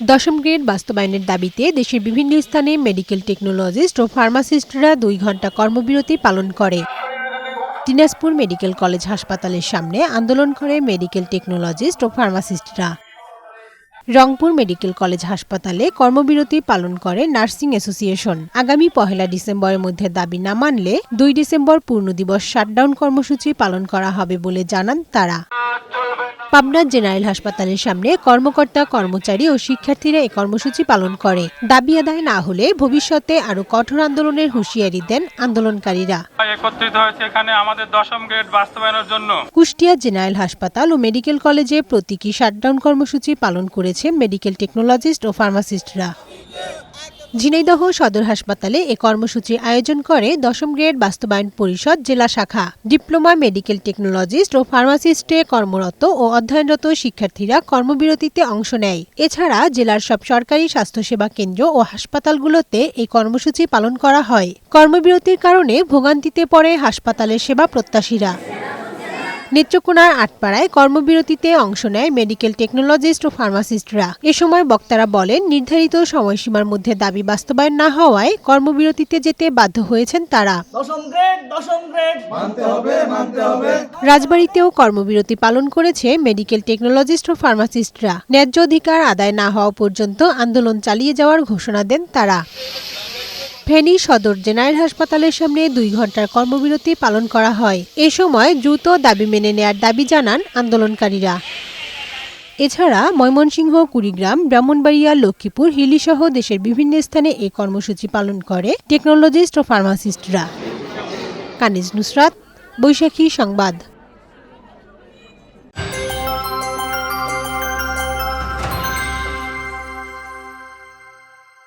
দশম গ্রেড বাস্তবায়নের দাবিতে দেশের বিভিন্ন স্থানে মেডিকেল টেকনোলজিস্ট ও ফার্মাসিস্টরা দুই ঘণ্টা কর্মবিরতি পালন করে। দিনাজপুর মেডিকেল কলেজ হাসপাতালের সামনে আন্দোলন করে মেডিকেল টেকনোলজিস্ট ও ফার্মাসিস্টরা। রংপুর মেডিকেল কলেজ হাসপাতালে কর্মবিরতি পালন করে নার্সিং অ্যাসোসিয়েশন। আগামী পহেলা ডিসেম্বরের মধ্যে দাবি না মানলে দুই ডিসেম্বর পূর্ণ দিবস শাটডাউন কর্মসূচি পালন করা হবে বলে জানান তারা। পাবনা জেনারেল হাসপাতালের সামনে কর্মকর্তা কর্মচারী ও শিক্ষার্থীরা এই কর্মসূচি পালন করে। দাবি আদায় না হলে ভবিষ্যতে আরও কঠোর আন্দোলনের হুঁশিয়ারি দেন আন্দোলনকারীরা। একত্রিত হয়েছে এখানে আমাদের দশম গ্রেড বাস্তবায়নের জন্য। কুষ্টিয়া জেনারেল হাসপাতাল ও মেডিকেল কলেজে প্রতীকী শাটডাউন কর্মসূচি পালন করেছে মেডিকেল টেকনোলজিস্ট ও ফার্মাসিস্টরা। ঝিনাইদহ সদর হাসপাতালে এ কর্মসূচির আয়োজন করে দশম গ্রেড বাস্তবায়ন পরিষদ জেলা শাখা। ডিপ্লোমা মেডিকেল টেকনোলজিস্ট ও ফার্মাসিস্টে কর্মরত ও অধ্যয়নরত শিক্ষার্থীরা কর্মবিরতিতে অংশ নেয়। এছাড়া জেলার সব সরকারি স্বাস্থ্যসেবা কেন্দ্র ও হাসপাতালগুলোতে এই কর্মসূচি পালন করা হয়। কর্মবিরতির কারণে ভোগান্তিতে পড়ে হাসপাতালের সেবা প্রত্যাশীরা। নেত্রকোনার আটপাড়ায় কর্মবিরতিতে অংশ নেয় মেডিকেল টেকনোলজিস্ট ও ফার্মাসিস্টরা। এ সময় বক্তারা বলেন নির্ধারিত সময়সীমার মধ্যে দাবি বাস্তবায়ন না হওয়ায় কর্মবিরতিতে যেতে বাধ্য হয়েছেন তারা। দশম গ্রেড দশম গ্রেড। রাজবাড়ীতেও কর্মবিরতি পালন করেছে মেডিকেল টেকনোলজিস্ট ও ফার্মাসিস্টরা। ন্যায্য অধিকার আদায় না হওয়া পর্যন্ত আন্দোলন চালিয়ে যাওয়ার ঘোষণা দেন তারা। ফেনী সদর জেনারেল হাসপাতালের সামনে দুই ঘণ্টার কর্মবিরতি পালন করা হয়। এ সময় দ্রুত দাবি মেনে নেয়ার দাবি জানান আন্দোলনকারীরা। এছাড়া ময়মনসিংহ, কুড়িগ্রাম, ব্রাহ্মণবাড়িয়া, লক্ষ্মীপুর, হিলিসহ দেশের বিভিন্ন স্থানে এই কর্মসূচি পালন করে টেকনোলজিস্ট ও ফার্মাসিস্টরা। কানিজ নুসরাত, বৈশাখী সংবাদ।